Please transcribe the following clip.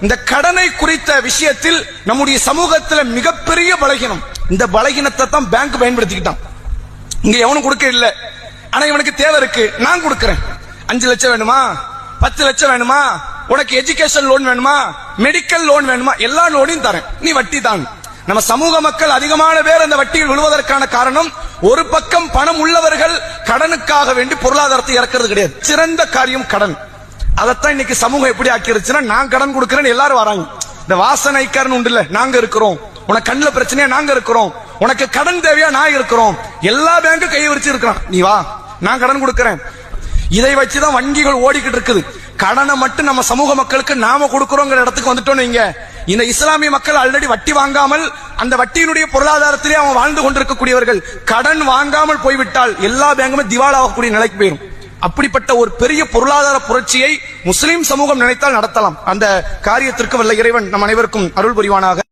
இந்த கடனை குறித்த விஷயத்தில் நம்முடைய சமூகத்துல மிகப்பெரிய பலகீனம். இந்த பலகீனத்தை தான் பேங்க் பயன்படுத்திக்கிட்டான். இங்க எவனும் கொடுக்க இல்ல. ஆனா இவனுக்கு தேவை இருக்கு. நான் கொடுக்கறேன். அஞ்சு லட்சம் வேணுமா? பத்து லட்சம் வேணுமா? உனக்கு எஜுகேஷன் லோன் வேணுமா? மெடிக்கல் லோன் வேணுமா? எல்லா லோனையும் தரேன். நீ வட்டி தான். நம்ம சமூக மக்கள் அதிகமான பேர் அந்த வட்டியில் விழுவதற்கான காரணம் ஒரு பக்கம் பணம் உள்ளவர்கள் கடனுக்காக வேண்டி பொருளாதாரத்தை இறக்கிறது கிடையாது. சிறந்த காரியம் கடன். அதைத்தான் இன்னைக்கு சமூகம் எப்படி ஆக்கிருச்சுன்னா நான் கடன் கொடுக்கறேன்னு எல்லாரும் வராங்க. இந்த வாசனைக்காரன் உண்டு இல்ல நாங்க இருக்கிறோம். உனக்கு கண்ணுல பிரச்சனையா நாங்க இருக்கிறோம். உனக்கு கடன் தேவையா நான் இருக்கிறோம். எல்லா பேங்க்கும் கை வச்சு இருக்கிறான். நீ வா நான் கடன் கொடுக்கறேன். இதை வச்சுதான் வங்கிகள் ஓடிக்கிட்டு இருக்குது. கடனை மட்டும் நம்ம சமூக மக்களுக்கு நாம கொடுக்கறோங்கிற இடத்துக்கு வந்துட்டோம் நீங்க இந்த இஸ்லாமிய மக்கள் ஆல்ரெடி வட்டி வாங்காமல் அந்த வட்டியினுடைய பொருளாதாரத்திலே அவன் வாழ்ந்து கொண்டிருக்கக்கூடியவர்கள். கடன் வாங்காமல் போய்விட்டால் எல்லா பேங்குமே திவாலாகக்கூடிய நிலைக்கு போயிடும் அப்படிப்பட்ட ஒரு பெரிய பொருளாதார புரட்சியை முஸ்லிம் சமூகம் நினைத்தால் நடத்தலாம். அந்த காரியத்திற்கு வல்ல இறைவன் நம் அனைவருக்கும் அருள் புரிவானாக.